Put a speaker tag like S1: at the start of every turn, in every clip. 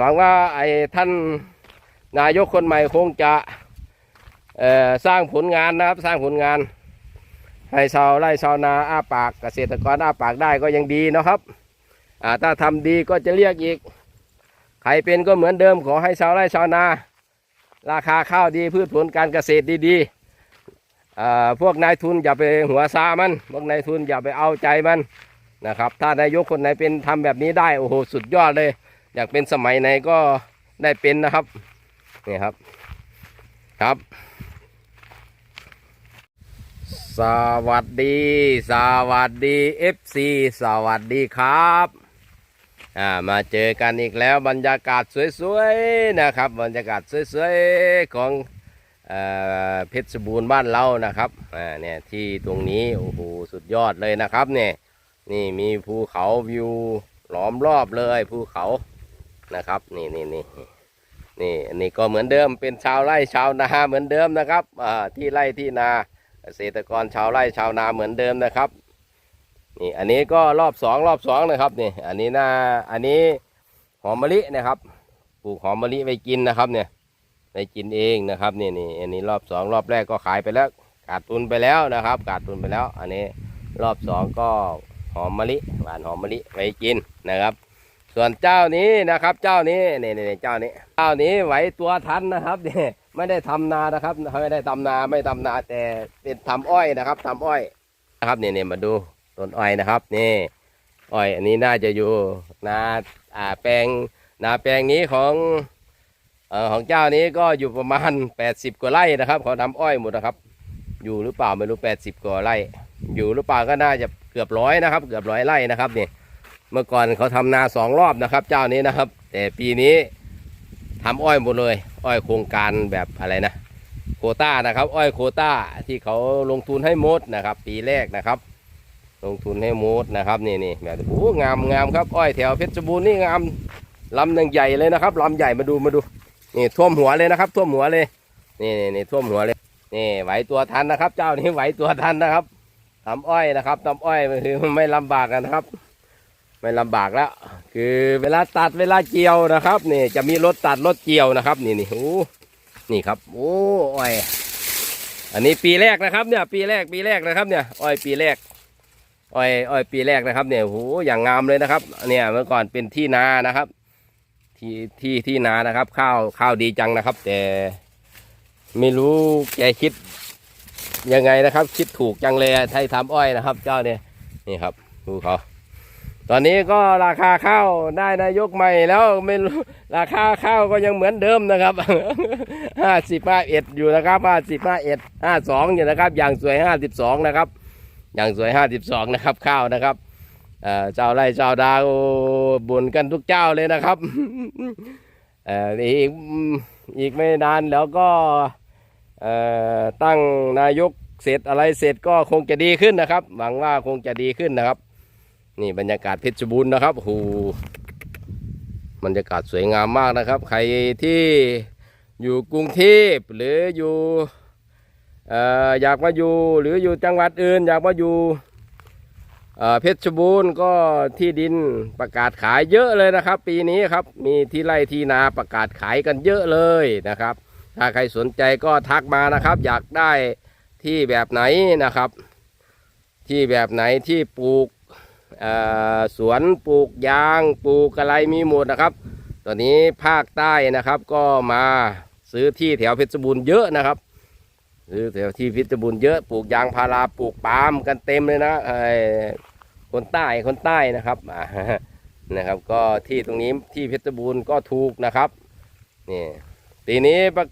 S1: หวังว่าไอ้ท่านนายกคนใหม่คงจะสร้างผลงานนะครับสร้างผลงาน ให้ชาวไร่ชาวนาอ้าปากเกษตรกรอ้าปากได้ก็ยังดีนะครับถ้าทำดีก็จะเรียกอีกใครเป็นก็เหมือนเดิมขอให้ชาวไร่ชาวนา ราคาข้าวดีพืชผลการเกษตรดีๆพวกนายทุนอย่าไปหัวซามัน พวกนายทุนอย่าไปเอาใจมันนะครับ ถ้านายกคนไหนเป็นทำแบบนี้ได้โอ้โหสุดยอดเลย อยากเป็นสมัยไหนก็ได้เป็นนะครับนี่ครับครับ สวัสดี สวัสดีเอฟซีสวัสดีครับอ่ามาเจอกันอีกแล้วบรรยากาศสวยๆนะครับ บรรยากาศสวยๆของเพชรบูรณ์บ้านเรานะครับอ่าเนี่ยที่ตรงนี้โอ้โหสุดยอดเลยนะครับเนี่ยนี่มีภูเขาวิวล้อมรอบเลยภูเขา นะครับ นี่นี่นี่นี่อันนี้ก็เหมือนเดิมเป็นชาวไร่ชาวนาเหมือนเดิมนะครับที่ไร่ที่นาเกษตรกรชาวไร่ชาวนาเหมือนเดิมนะครับนี่อันนี้ก็รอบสองรอบสองนะครับนี่อันนี้นาอันนี้หอมมะลินะครับปลูกหอมมะลิไว้กินนะครับเนี่ยไว้กินเองนะครับนี่นี่อันนี้รอบสองรอบแรกก็ขายไปแล้วขาดทุนไปแล้วนะครับขาดทุนไปแล้ว อันนี้รอบสองก็หอมมะลิหวานหอมมะลิไว้กินนะครับ ส่วนเจ้านี้นะครับ เจ้านี้นี่นี่เจ้านี้ เจ้านี้ไหวตัวทันนะครับเนี่ยไม่ได้ทำนานะครับไม่ได้ทำนาไม่ทำนาแต่เป็นทำอ้อยนะครับทำอ้อยนะครับเนี่ยเนี่มาดูต้นอ้อยนะครับนี่อ้อย อันนี้น่าจะอยู่นาอ่าแปลงนาแปลงนี้ของเอ่อของเจ้านี้ก็อยู่ประมาณ 80 กว่าไร่นะครับเขาทำอ้อยหมดนะครับ อยู่หรือเปล่าไม่รู้ 80 กว่าไร่ อยู่หรือเปล่าก็น่าจะเกือบร้อยนะครับ เกือบร้อยไร่นะครับเนี่ เมื่อก่อนเขาทำนาสองรอบนะครับ เจ้านี้นะครับ แต่ปีนี้ทำอ้อยหมดเลย อ้อยโครงการแบบอะไรนะ โคต้านะครับ อ้อยโคต้าที่เขาลงทุนให้หมดนะครับ ปีแรกนะครับ ลงทุนให้หมดนะครับนี่นี่แบบโอ้งามงามครับ อ้อยแถวเพชรบูรณ์นี่งามลำหนึ่งใหญ่เลยนะครับลำใหญ่มาดูมาดูนี่ท่วมหัวเลยนะครับ ท่วมหัวเลย นี่นี่นี่ท่วมหัวเลยนี่ไหวตัวทันนะครับ เจ้านี้ไหวตัวทันนะครับทำอ้อยนะครับทำอ้อยคือไม่ลำบากนะครับ ไม่ลำบากแล้ว คือเวลาตัดเวลาเกี่ยวนะครับนี่จะมีรถตัดรถเกี่ยวนะครับ นี่นี่โอ้นี่ครับ โอ้อ้อยอันนี้ปีแรกนะครับเนี่ย ปีแรกปีแรกนะครับเนี่ยอ้อยปีแรกอ้อยอ้อยปีแรกนะครับเนี่ยโหอย่างงามเลยนะครับเนี่ยเมื่อก่อนเป็นที่นานะครับ ที่ที่ที่นานะครับ ข้าวข้าวดีจังนะครับ แต่ไม่รู้แกคิดยังไงนะครับ คิดถูกจังเลยไทยทำอ้อยนะครับ เจ้าเนี่ยนี่ครับดูเขา ตอนนี้ก็ราคาข้าวได้นายกใหม่แล้วไม่รู้ราคาข้าวก็ยังเหมือนเดิมนะครับห้าสิบห้าเอ็ดอยู่นะครับห้าสิบห้าเอ็ดห้าสองอยู่นะครับ อย่างสวยห้าสิบสองนะครับ อย่างสวยห้าสิบสองนะครับข้าวนะครับเจ้าไร่เจ้าดาวบ่นกันทุกเจ้าเลยนะครับอีกอีกไม่นานแล้วก็ตั้งนายกเสร็จอะไรเสร็จก็คงจะดีขึ้นนะครับ หวังว่าคงจะดีขึ้นนะครับ นี่บรรยากาศเพชรบูรณ์นะครับโอ้โหบรรยากาศสวยงามมากนะครับ ใครที่อยู่กรุงเทพหรืออยู่อ่อยากมาอยู่หรืออยู่จังหวัดอื่น อยากมาอยู่เพชรบูรณ์ก็ที่ดินประกาศขายเยอะเลยนะครับ ปีนี้ครับมีที่ไร่ที่นาประกาศขายกันเยอะเลยนะครับ ถ้าใครสนใจก็ทักมานะครับ อยากได้ที่แบบไหนนะครับ ที่แบบไหนที่ปลูก สวนปลูกยางปลูกอะไรมีหมดนะครับ ตอนนี้ภาคใต้นะครับก็มาซื้อที่แถวเพชรบูรณ์เยอะนะครับซื้อแถวที่เพชรบูรณ์เยอะปลูกยางพาราปลูกปาล์มกันเต็มเลยนะคนใต้คนใต้นะครับนะครับ ก็ที่ตรงนี้ที่เพชรบูรณ์ก็ถูกนะครับนี่ทีนี้ปร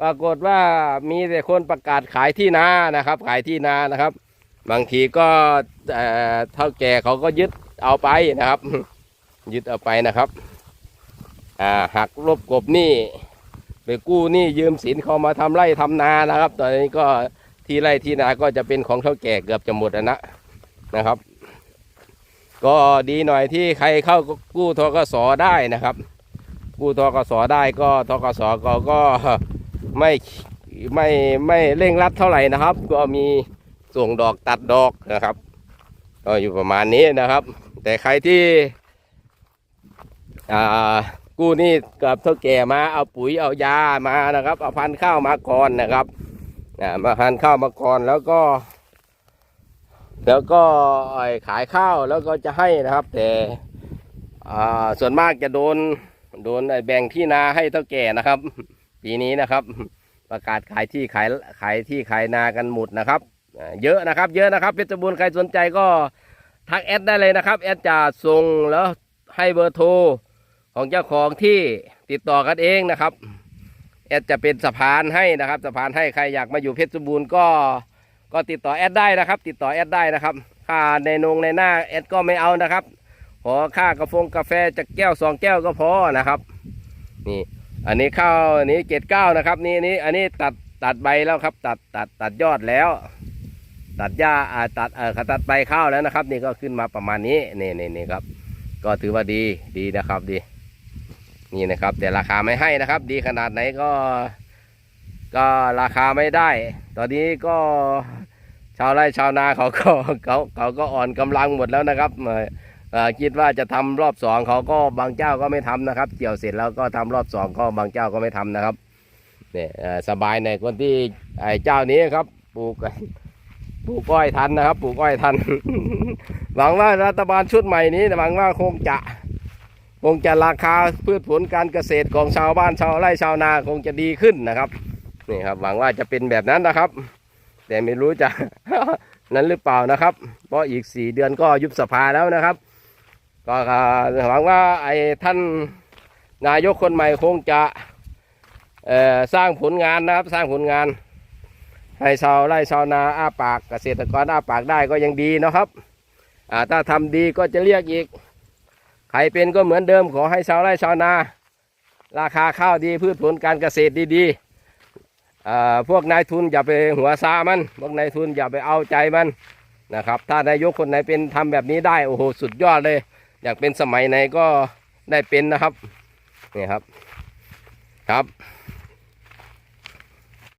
S1: ปรากฏว่ามีแต่คนประกาศขายที่นานะครับ ขายที่นานะครับ บางทีก็เท่าแก่เขาก็ยึดเอาไปนะครับ ยึดเอาไปนะครับอ่าหักลบกบหนี้ไปกู้หนี้ยืมสินเขามาทำไร่ทำนานะครับ ตอนนี้ก็ที่ไร่ที่นาก็จะเป็นของเท่าแก่เกือบจะหมดแล้วนะนะครับ ก็ดีหน่อยที่ใครเข้ากู้ทกสได้นะครับ กู้ทกสได้ก็ทกสก็ก็ไม่ไม่ไม่เร่งรัดเท่าไหร่นะครับ ก็มี ส่งดอกตัดดอกนะครับก็อยู่ประมาณนี้นะครับ แต่ใครที่กู้นี่กับเท่าแก่มาเอาปุ๋ยเอายามานะครับ เอาพันธุ์ข้าวมาก่อนนะครับอ่มาพันธุ์ข้าวมาก่อนแล้วก็ แล้วก็ขายข้าวแล้วก็จะให้นะครับ แต่ส่วนมากจะโดนโดนแบ่งที่นาให้เท่าแก่นะครับ ปีนี้นะครับ ประกาศขายที่ขายขายที่ขายนากันหมดนะครับ เยอะนะครับ เยอะนะครับเพชรบูรณ์ใครสนใจก็ทักแอดได้เลยนะครับ แอดจะส่งแล้วให้เบอร์โทรของเจ้าของที่ติดต่อกันเองนะครับ แอดจะเป็นสะพานให้นะครับสะพานให้ใครอยากมาอยู่เพชรบูรณ์ก็ก็ติดต่อแอดได้นะครับ ติดต่อแอดได้นะครับค่าในนงในหน้าแอดก็ไม่เอานะครับขอค่ากาแฟกาแฟจากแก้วสองแก้วก็พอนะครับ นี่ อันนี้ข้าวอันนี้เจ็ดเก้านะครับ นี่นี่อันนี้ตัดตัดใบแล้วครับ ตัดตัดตัดยอดแล้ว ตัดหญ้าอ่าตัดเออตัดใบข้าวแล้วนะครับ นี่ก็ขึ้นมาประมาณนี้นี่นี่นี่ครับ ก็ถือว่าดีดีนะครับดี นี่นะครับ แต่ราคาไม่ให้นะครับ ดีขนาดไหนก็ ก็ราคาไม่ได้ ตอนนี้ก็ชาวไร่ชาวนาเขาก็เขาเขาก็อ่อนกำลังหมดแล้วนะครับเออคิดว่าจะทำรอบสองเขาก็บางเจ้าก็ไม่ทำนะครับ เกี่ยวเสร็จแล้วก็ทำรอบสองก็บางเจ้าก็ไม่ทำนะครับเนี่ยสบายในคนที่ไอ้เจ้านี้ครับปลูก ปลูกอ้อยทันนะครับปลูกอ้อยทัน หวังว่ารัฐบาลชุดใหม่นี้หวังว่าคงจะคงจะราคาพืชผลการเกษตรของชาวบ้านชาวไร่ชาวนาคงจะดีขึ้นนะครับนี่ครับ หวังว่าจะเป็นแบบนั้นนะครับ แต่ไม่รู้จะนั้นหรือเปล่านะครับ เพราะอีกสี่เดือนก็ยุบสภาแล้วนะครับ ก็หวังว่าไอ้ท่านนายกคนใหม่คงจะสร้างผลงานนะครับ สร้างผลงาน ให้ชาวไร่ชาวนาอ้าปากเกษตรกรอ้าปากได้ก็ยังดีนะครับอ่าถ้าทำดีก็จะเรียกอีกใครเป็นก็เหมือนเดิมขอให้ชาวไร่ชาวนา ราคาข้าวดีพืชผลการเกษตรดีๆอ่าพวกนายทุนอย่าไปหัวซามันพวกนายทุนอย่าไปเอาใจมันนะครับ ถ้านายกคนไหนเป็นทำแบบนี้ได้โอ้โหสุดยอดเลย อยากเป็นสมัยไหนก็ได้เป็นนะครับนี่ครับครับ